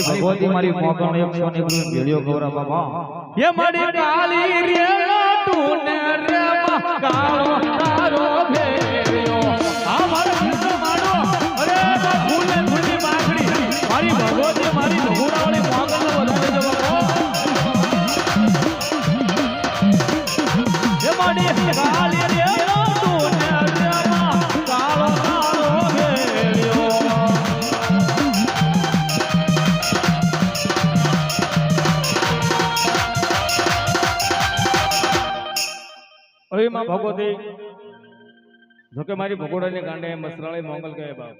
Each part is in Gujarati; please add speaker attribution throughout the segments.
Speaker 1: મારી ભગવતી મારી મોગણ એકસો ને ગુરુ ભેળ્યો ગૌરા બાબા એ મારી કાલી રે ટુને રે કાળો તારો હવે માં ભગવતી જોકે મારી ભગોડાની કાંડે મસરાળે મોંગલ કહે બાપ.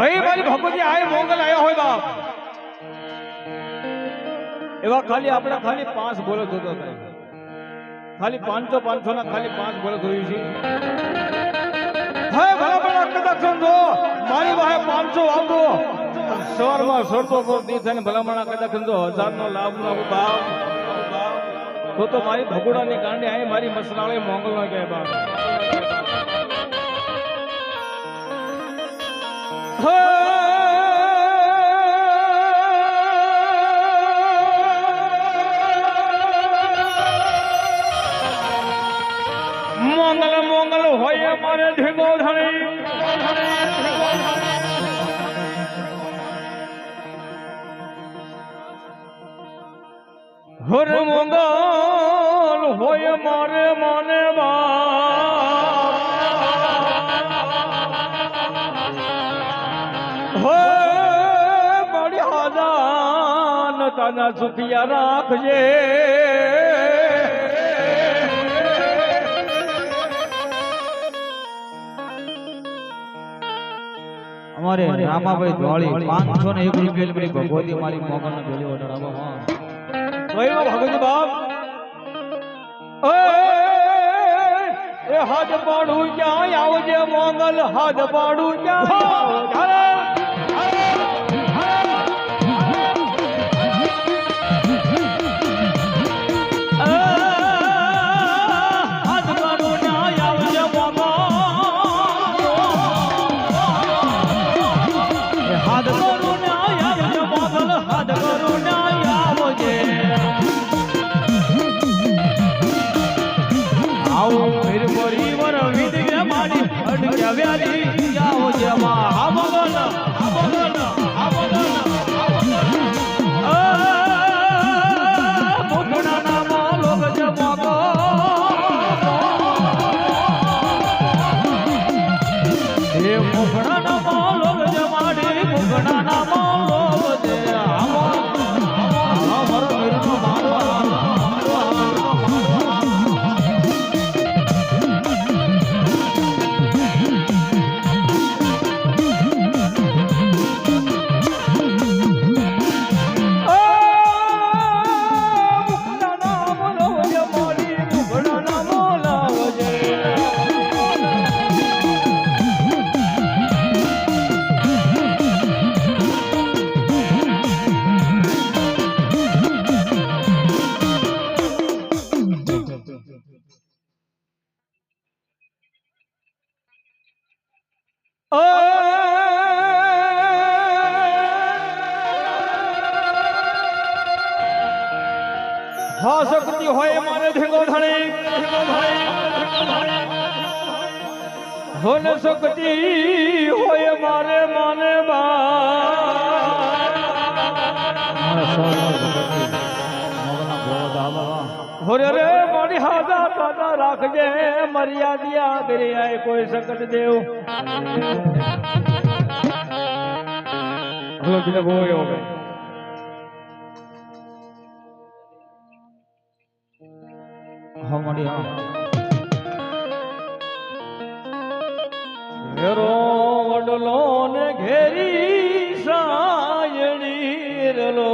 Speaker 1: હવે મારી ભગવતી આય મોંગલ આયો હોય બાપ. એવા ખાલી આપણે ખાલી પાંચ બોલો જોતો થાય ખાલી પાંચસો પાંચસો ના ખાલી પાંચ બોલો જોયું છે. હે ભલા ભલા કદાચ સમજો મારી વાહે પાંચસો વાપરો સવારમાં સરતો ફરતી થઈને ભલામણા કદાચ સમજો હજાર નો લાભ નો ભાવ, તો તો મારી ભગોડાની ગાંડી આઈ મારી મસલાળી મોંગલ નો કહે બાપ. હે! મોંગલ મોંગલ હોય મારે ઢીંગો ધણી. હર મંગ હોય મારે મને હોય મારી હાજાન, તાના સુખિયા રાખજે. અમારે રામાભાઈ ધોળી પાંચસો ને એક રૂપિયા ભગવતી મારી મોગલ ને પેલી ઓર્ડર આપો હા ભગવતી બાપ. એ હાથ પાડું ક્યાં આવજે મોગલ હાથ પાડું ક્યાં આવો ફેર પરિવાર વિદે મારી અડક્યા વ્યાધી આવજે માં આ મોગલ આ મોગલ આ મોગલ મુખના નામ લોક જ મોગલ એ મુખડા ના માલો જમાડી મુખડા ના ધણી હોન શક્તિ હોય મારે માને હોરે રે મારી હાજા તાજા રાખજે મર્યાદિયા દરિયાએ કોઈ સંકટ દેવ. હલો બીજા બહુ હો મળ્યા ઘેરો વડલો ને ઘેરી સાયણી રલો.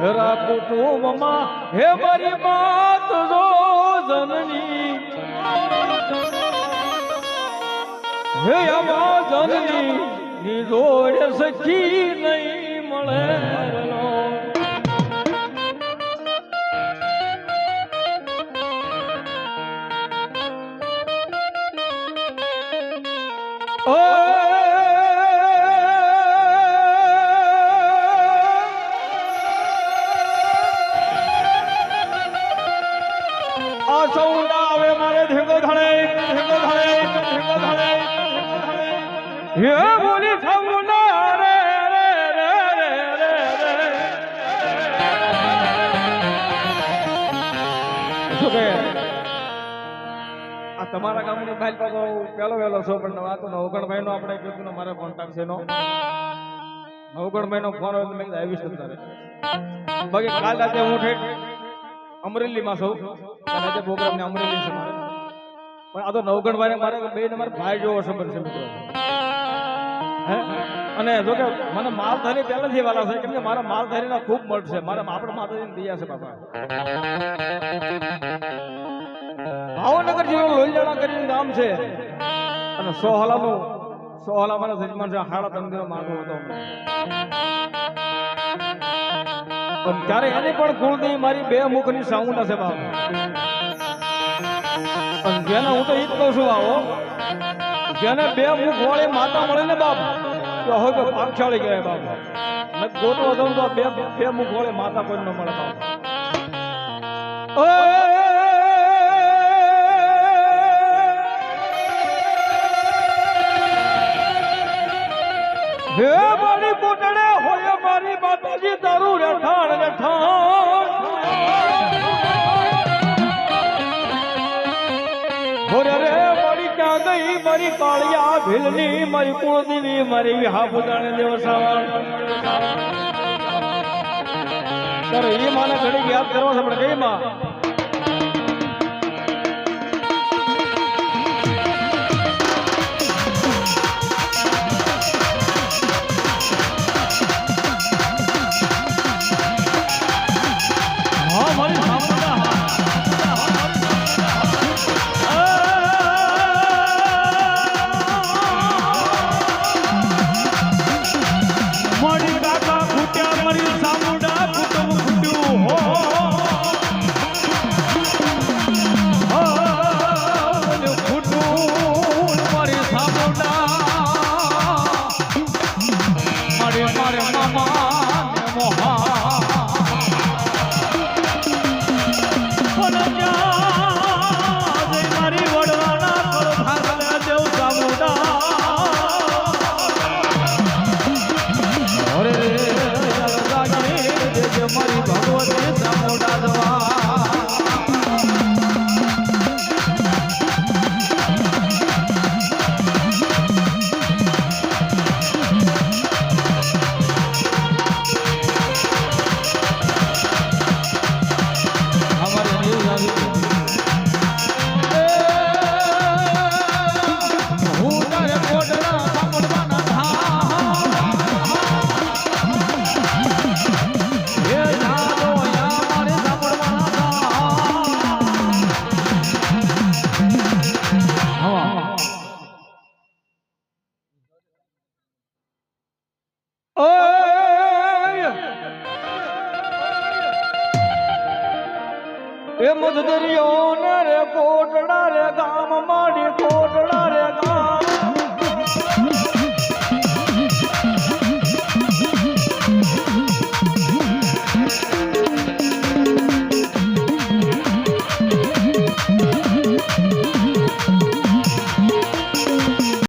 Speaker 1: ઘેરા કુટુંબમાં હે મારી માત જો જનની. હે અમા જનની. ની જોડે સખી નહીં મળે તમારા ગામની બાઈલ પાછો પેલો વેલો છો, પણ આ તો નવગણભાઈ નો આપણે કીધું ને મારે કોન્ટેક્ટ છે નો નવગણભાઈ નો ફોન હોય મેં આવીશ તારે. બાકી કાલ રાતે હું ઠેઠ અમરેલીમાં છું. રાતે પ્રોગ્રામ ને અમરેલી છે પણ આ તો નવગણભાઈ ને મારે બે ને મારે ભાઈ જેવો સંબંધ છે, મિત્રો. અને જો કે મને માલધારી પહેલાથી વાલા છે, કેમ કે મારા માલધારીના ખૂબ મઠ છે. મારા આપણે માતાજીને દિયા છે, બાપા. ભાવનગર જિલ્લો લોહિયાણા કરીને ગામ છે. અને સોહલાનું સોહલા મારા જજમાન છે, હાડા ત્રણ દિવસ હતો. પણ ત્યારે એને પણ કુળદેવી મારી બે મુખની સાઉન્ડ હશે બાપ. પણ જેને હું તો એ જ કહું છું, આવો. જેને બે મુખ વાળી માતા મળે ને બાપ, તો હવે તો પાકશાળી કહેવાય બાપ. ગોતો હતો બે બે મુખ વાળી માતા કોઈ ન મળે બાપ. હે મારી કોટડે હોય મારી માતાજી, તારું રઠાણ રઠાણ હોરે રે, મારી ક્યાં ગઈ? મારી કાળિયા ભીલની, મારી કુળદેવી, મારી હાફુદાણે દેવસાવણ ત્યારે એ માને ઘડી યાદ કરવા છે પણ કઈ માં?